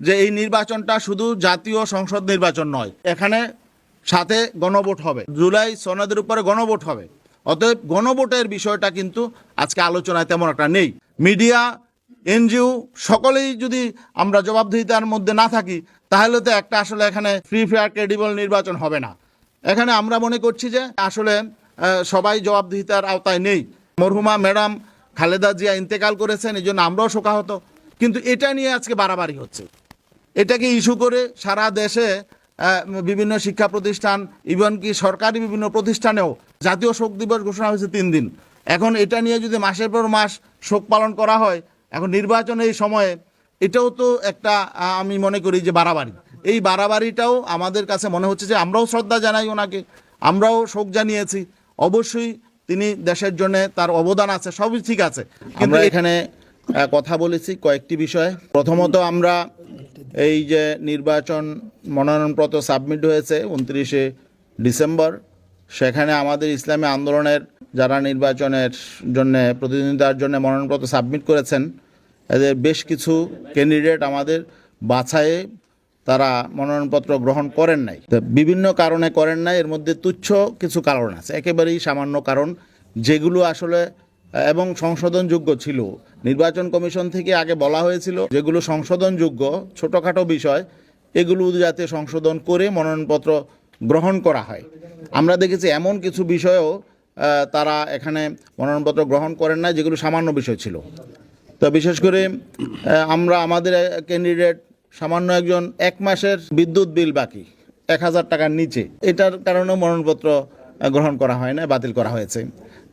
যে এই নির্বাচনটা শুধু জাতীয় সংসদ নির্বাচন নয়, এখানে সাথে গণভোট হবে। জুলাই সনদের উপরে গণভোট হবে। অতএব গণভোটের বিষয়টা কিন্তু আজকে আলোচনায় তেমন একটা নেই। মিডিয়া, এনজিও সকলেই যদি আমরা জবাবদিহিতার মধ্যে না থাকি, তাহলে তো একটা আসলে এখানে ফ্রি ফেয়ার ক্রেডিবল নির্বাচন হবে না। এখানে আমরা মনে করছি যে আসলে সবাই জবাবদিহিতার আওতায় নেই। মরহুমা ম্যাডাম খালেদা জিয়া ইন্তেকাল করেছেন এই জন্য আমরাও শোকাহত। কিন্তু এটা নিয়ে আজকে বাড়াবাড়ি হচ্ছে। এটাকে ইস্যু করে সারা দেশে বিভিন্ন শিক্ষা প্রতিষ্ঠান ইভেন কি সরকারি বিভিন্ন প্রতিষ্ঠানেও জাতীয় শোক দিবস ঘোষণা হয়েছে তিন দিন। এখন এটা নিয়ে যদি মাসের পর মাস শোক পালন করা হয় এখন নির্বাচনের এই সময়ে এটাও তো একটা আমি মনে করি যে বাড়াবাড়ি। এই বাড়াবাড়িটাও আমাদের কাছে মনে হচ্ছে যে আমরাও শ্রদ্ধা জানাই ওনাকে আমরাও শোক জানিয়েছি। অবশ্যই তিনি দেশের জন্য তার অবদান আছে সবই ঠিক আছে। কিন্তু এখানে কথা বলেছি কয়েকটি বিষয়ে। প্রথমত আমরা এই যে নির্বাচন মনোনয়নপত্র সাবমিট হয়েছে উনত্রিশে ডিসেম্বর, সেখানে আমাদের ইসলামী আন্দোলনের যারা নির্বাচনের জন্য, প্রতিদ্বন্দ্বিতার জন্য মনোনয়নপত্র সাবমিট করেছেন, এদের বেশ কিছু ক্যান্ডিডেট আমাদের বাছাইয়ে তারা মনোনয়নপত্র গ্রহণ করেন নাই। বিভিন্ন কারণে করেন নাই, এর মধ্যে তুচ্ছ কিছু কারণ আছে। একেবারেই সামান্য কারণ, যেগুলো আসলে, এবং সংশোধনযোগ্য ছিল। নির্বাচন কমিশন থেকে আগে বলা হয়েছিল যেগুলো সংশোধনযোগ্য, ছোটোখাটো বিষয়, এগুলো যাতে সংশোধন করে মনোনয়নপত্র গ্রহণ করা হয়। আমরা দেখেছি এমন কিছু বিষয়েও তারা এখানে মনোনয়নপত্র গ্রহণ করেন না যেগুলো সামান্য বিষয় ছিল। তো বিশেষ করে আমরা আমাদের ক্যান্ডিডেট সামান্য একজন এক মাসের বিদ্যুৎ বিল বাকি, এক হাজার টাকার নিচে। এটার কারণেও মনোনয়নপত্র গ্রহণ করা হয় না বাতিল করা হয়েছে।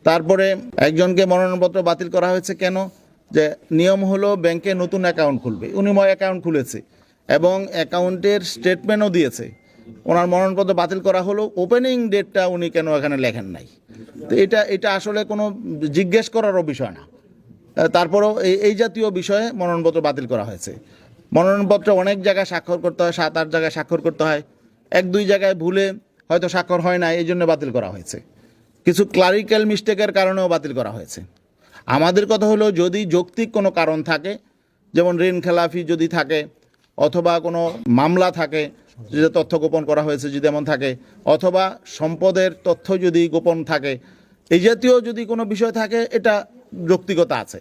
তারপরে একজনকে মনোনয়নপত্র বাতিল করা হয়েছে কেন? যে নিয়ম হলো ব্যাংকে নতুন অ্যাকাউন্ট খুলবে। উনি ময় অ্যাকাউন্ট খুলেছে এবং অ্যাকাউন্টের স্টেটমেন্টও দিয়েছে। ওনার মনোনয়নপত্র বাতিল করা হলো। ওপেনিং ডেটটা উনি কেন এখানে লেখেন নাই? তো এটা এটা আসলে কোনো জিজ্ঞেস করারও বিষয় না। তারপরেও এই এই জাতীয় বিষয়ে মনোনয়নপত্র বাতিল করা হয়েছে। মনোনয়নপত্র অনেক জায়গায় স্বাক্ষর করতে হয়, সাত, আট জায়গায় স্বাক্ষর করতে হয়। এক, দুই জায়গায় ভুলে হয়তো স্বাক্ষর হয় না এই জন্য বাতিল করা হয়েছে। কিছু ক্লারিক্যাল মিস্টেকের কারণেও বাতিল করা হয়েছে। আমাদের কথা হলো যদি যৌক্তিক কোনো কারণ থাকে, যেমন ঋণ খেলাফি যদি থাকে, অথবা কোনো মামলা থাকে যে তথ্য গোপন করা হয়েছে যদি এমন থাকে, অথবা সম্পদের তথ্য যদি গোপন থাকে, এই জাতীয় যদি কোনো বিষয় থাকে, এটা যৌক্তিকতা আছে।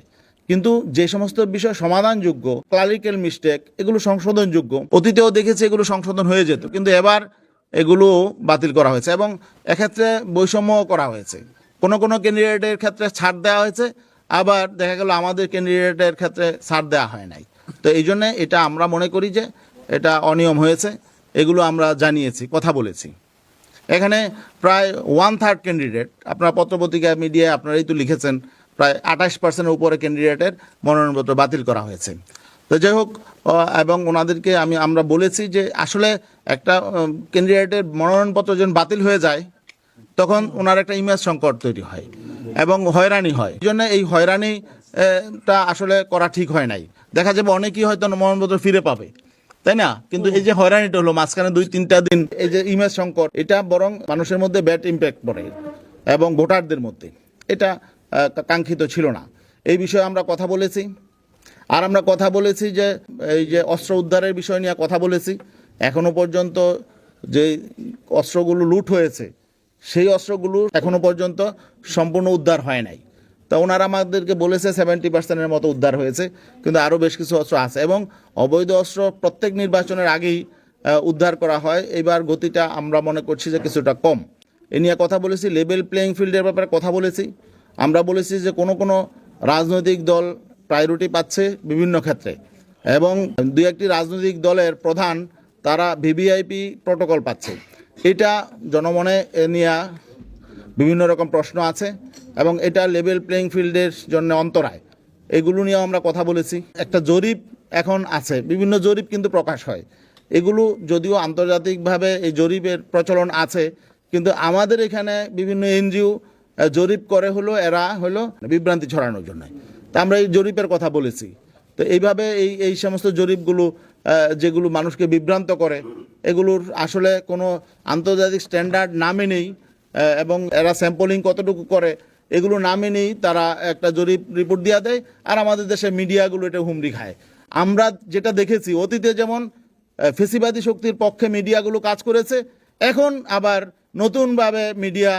কিন্তু যে সমস্ত বিষয় সমাধানযোগ্য, ক্লারিক্যাল মিস্টেক, এগুলো সংশোধনযোগ্য, অতীতেও দেখেছি এগুলো সংশোধন হয়ে যেত, কিন্তু এবার এগুলো বাতিল করা হয়েছে এবং এক্ষেত্রে বৈষম্য করা হয়েছে। কোনো কোনো ক্যান্ডিডেটের ক্ষেত্রে ছাড় দেওয়া হয়েছে আবার দেখা গেল আমাদের ক্যান্ডিডেটের ক্ষেত্রে ছাড় দেওয়া হয় নাই। তো এই জন্যে এটা আমরা মনে করি যে এটা অনিয়ম হয়েছে, এগুলো আমরা জানিয়েছি, কথা বলেছি। এখানে প্রায় ওয়ান থার্ড ক্যান্ডিডেট আপনার পত্রপত্রিকা মিডিয়ায় আপনারাই তো লিখেছেন, প্রায় আঠাশ পার্সেন্টের উপরে ক্যান্ডিডেটের মনোনয়নপত্র বাতিল করা হয়েছে। তো যাই হোক এবং ওনাদেরকে আমি, আমরা বলেছি যে আসলে একটা ক্যান্ডিডেটের মনোনয়নপত্র যখন বাতিল হয়ে যায়, তখন ওনার একটা ইমেজ সংকট তৈরি হয়। এবং হয়রানি হয়। এই জন্য এই হয়রানি আহ, টা আসলে করা ঠিক হয় নাই। দেখা যাবে অনেকেই হয়তো মনোনয়নপত্র ফিরে পাবে তাই না? কিন্তু এই যে হয়রানিটা হলো মাঝখানে দুই তিনটা দিন এই যে ইমেজ সংকট এটা বরং মানুষের মধ্যে ব্যাড ইম্প্যাক্ট পড়ে এবং ভোটারদের মধ্যে। এটা কাঙ্ক্ষিত ছিল না। এই বিষয়ে আমরা কথা বলেছি। আর আমরা কথা বলেছি যে এই যে অস্ত্র উদ্ধারের বিষয় নিয়ে কথা বলেছি। এখনও পর্যন্ত যে অস্ত্রগুলো লুট হয়েছে সেই অস্ত্রগুলো এখনও পর্যন্ত সম্পূর্ণ উদ্ধার হয় নাই। তা ওনারা আমাদেরকে বলেছে সেভেন্টি পার্সেন্টের মতো উদ্ধার হয়েছে, কিন্তু আরও বেশ কিছু অস্ত্র আছে এবং অবৈধ অস্ত্র প্রত্যেক নির্বাচনের আগেই উদ্ধার করা হয়। এবার গতিটা আমরা মনে করছি যে কিছুটা কম। এ নিয়ে কথা বলেছি লেভেল প্লেয়িং ফিল্ডের ব্যাপারে কথা বলেছি। আমরা বলেছি যে কোনো কোনো রাজনৈতিক দল প্রায়োরিটি পাচ্ছে বিভিন্ন ক্ষেত্রে এবং দুই একটি রাজনৈতিক দলের প্রধান, তারা ভিভিআইপি প্রোটোকল পাচ্ছে। এটা জনমনে নিয়ে বিভিন্ন রকম প্রশ্ন আছে এবং এটা লেভেল প্লেইং ফিল্ডের জন্য অন্তরায়। এগুলো নিয়েও আমরা কথা বলেছি। একটা জরিপ এখন আছে। বিভিন্ন জরিপ কিন্তু প্রকাশ হয়। এগুলো যদিও আন্তর্জাতিকভাবে এই জরিপের প্রচলন আছে, কিন্তু আমাদের এখানে বিভিন্ন এনজিও জরিপ করে হলো, এরা হলো বিভ্রান্তি ছড়ানোর জন্য। তা আমরা এই জরিপের কথা বলেছি। তো এইভাবে এই এই সমস্ত জরিপগুলো যেগুলো মানুষকে বিভ্রান্ত করে এগুলোর আসলে কোনো আন্তর্জাতিক স্ট্যান্ডার্ড না মেনেই আহ, এবং এরা স্যাম্পলিং কতটুকু করে এগুলো না মেনেই তারা একটা জরিপ রিপোর্ট দিয়ে দেয় আর আমাদের দেশে মিডিয়াগুলো এটা হুমড়ি খায়। আমরা যেটা দেখেছি অতীতে যেমন ফেসিবাদী শক্তির পক্ষে মিডিয়াগুলো কাজ করেছে এখন আবার নতুনভাবে মিডিয়া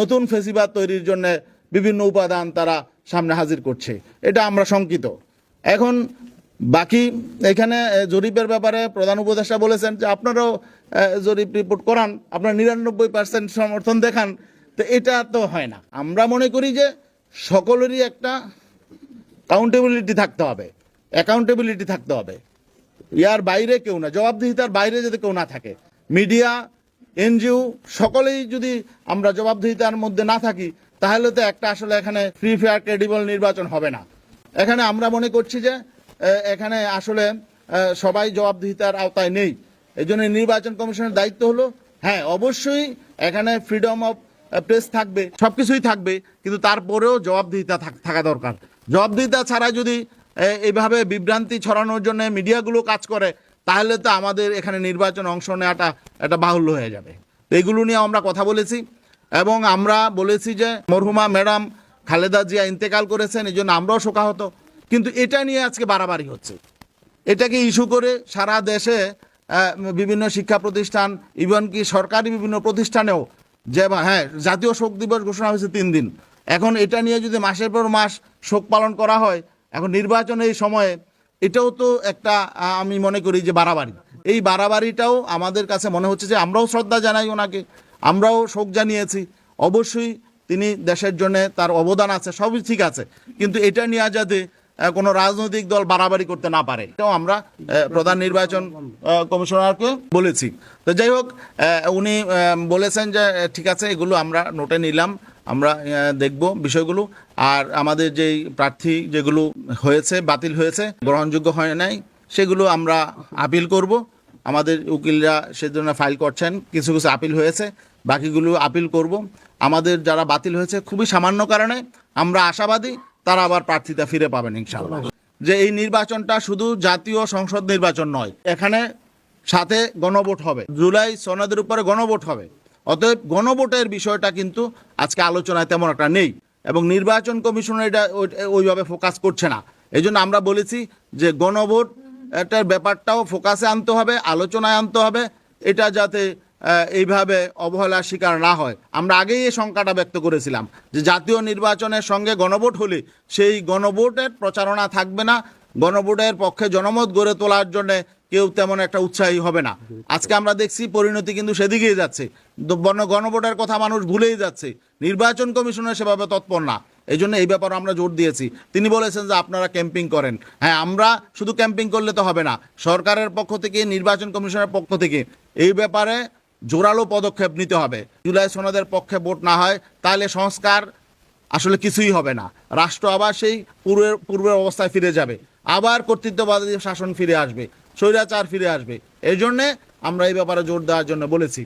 নতুন ফেসিবাদ তৈরির জন্য বিভিন্ন উপাদান তারা সামনে হাজির করছে। এটা আমরা শঙ্কিত। এখন বাকি এখানে জরিপের ব্যাপারে প্রধান উপদেষ্টা বলেছেন যে আপনারাও জরিপ রিপোর্ট করান, আপনারা নিরানব্বই পার্সেন্ট সমর্থন দেখান, তো এটা তো হয় না। আমরা মনে করি যে সকলেরই একটা কাউন্টেবিলিটি থাকতে হবে অ্যাকাউন্টেবিলিটি থাকতে হবে। ইয়ার বাইরে কেউ না, জবাবদিহিতার বাইরে যদি কেউ না থাকে, মিডিয়া, এনজিও, সকলেই যদি আমরা জবাবদিহিতার মধ্যে না থাকি, তাহলে তো একটা আসলে এখানে ফ্রি ফেয়ার ক্রেডিবল নির্বাচন হবে না। এখানে আমরা মনে করছি যে এখানে আসলে সবাই জবাবদিহিতার আওতায় নেই। এই জন্য নির্বাচন কমিশনের দায়িত্ব হলো হ্যাঁ অবশ্যই এখানে ফ্রিডম অফ প্রেস থাকবে, সবকিছুই থাকবে, কিন্তু তারপরেও জবাবদিহিতা থাকা দরকার। জবাবদিহিতা ছাড়া যদি এইভাবে বিভ্রান্তি ছড়ানোর জন্য মিডিয়াগুলো কাজ করে, তাহলে তো আমাদের এখানে নির্বাচন অংশ নেওয়াটা একটা বাহুল্য হয়ে যাবে। এগুলো নিয়ে আমরা কথা বলেছি, এবং আমরা বলেছি যে, মরহুমা ম্যাডাম খালেদা জিয়া ইন্তেকাল করেছেন, এই জন্য আমরাও শোকাহত। কিন্তু এটা নিয়ে আজকে বাড়াবাড়ি হচ্ছে। এটাকে ইস্যু করে সারা দেশে বিভিন্ন শিক্ষা প্রতিষ্ঠান ইভেন কি সরকারি বিভিন্ন প্রতিষ্ঠানেও যে হ্যাঁ জাতীয় শোক দিবস ঘোষণা হয়েছে তিন দিন। এখন এটা নিয়ে যদি মাসের পর মাস শোক পালন করা হয়, এখন নির্বাচন এই সময়ে এটাও তো একটা আমি মনে করি যে বাড়াবাড়ি। এই বাড়াবাড়িটাও আমাদের কাছে মনে হচ্ছে যে আমরাও শ্রদ্ধা জানাই ওনাকে, আমরাও শোক জানিয়েছি। অবশ্যই তিনি দেশের জন্য তার অবদান আছে, সবই ঠিক আছে। কিন্তু এটা নিয়ে যাতে কোনো রাজনৈতিক দল বাড়াবাড়ি করতে না পারে। এটাও আমরা প্রধান নির্বাচন কমিশনারকে বলেছি। তো যাই হোক উনি বলেছেন যে ঠিক আছে, এগুলো আমরা নোটে নিলাম, আমরা দেখব বিষয়গুলো। আর আমাদের যেই প্রার্থী যেগুলো হয়েছে, বাতিল হয়েছে, গ্রহণযোগ্য হয় নাই, সেগুলো আমরা আপিল করব। আমাদের উকিলরা সেজন্য ফাইল করছেন, কিছু কিছু আপিল হয়েছে, বাকিগুলো আপিল করব। আমাদের যারা বাতিল হয়েছে, খুবই সামান্য কারণে আমরা আশাবাদী তারা আবার প্রার্থিতা ফিরে পাবেন ইনশাল্লাহ যে এই নির্বাচনটা শুধু জাতীয় সংসদ নির্বাচন নয়, এখানে সাথে গণভোট হবে, জুলাই সনদের উপরে গণভোট হবে। অতএব গণভোটের বিষয়টা কিন্তু আজকে আলোচনায় তেমন একটা নেই এবং নির্বাচন কমিশন এটা ওই- ওইভাবে ফোকাস করছে না। এই আমরা বলেছি যে গণভোট এটার ব্যাপারটাও ফোকাসে আনতে হবে, আলোচনায় আনতে হবে। এটা যাতে এইভাবে অবহেলার শিকার না হয়। আমরা আগেই এই শঙ্কাটা ব্যক্ত করেছিলাম যে জাতীয় নির্বাচনের সঙ্গে গণভোট হলে সেই গণভোটের প্রচারণা থাকবে না। গণভোটের পক্ষে জনমত গড়ে তোলার জন্যে কেউ তেমন একটা উৎসাহী হবে না। আজকে আমরা দেখছি পরিণতি কিন্তু সেদিকেই যাচ্ছে। বর্ণ- গণভোটের কথা মানুষ ভুলেই যাচ্ছে। নির্বাচন কমিশনের সেভাবে তৎপর না। এই জন্য এই ব্যাপারে আমরা জোর দিয়েছি। তিনি বলেছেন যে আপনারা ক্যাম্পিং করেন। হ্যাঁ আমরা শুধু ক্যাম্পিং করলে তো হবে না। সরকারের পক্ষ থেকে, নির্বাচন কমিশনের পক্ষ থেকে এই ব্যাপারে জোরালো পদক্ষেপ নিতে হবে। জুলাই সনদের পক্ষে ভোট না হয়, তাহলে সংস্কার আসলে কিছুই হবে না। রাষ্ট্র আবার সেই পূর্বের পূর্বের অবস্থায় ফিরে যাবে। আবার কর্তৃত্ববাদী শাসন ফিরে আসবে, স্বৈরাচার ফিরে আসবে। এই জন্যে আমরা এই ব্যাপারে জোর দেওয়ার জন্য বলেছি।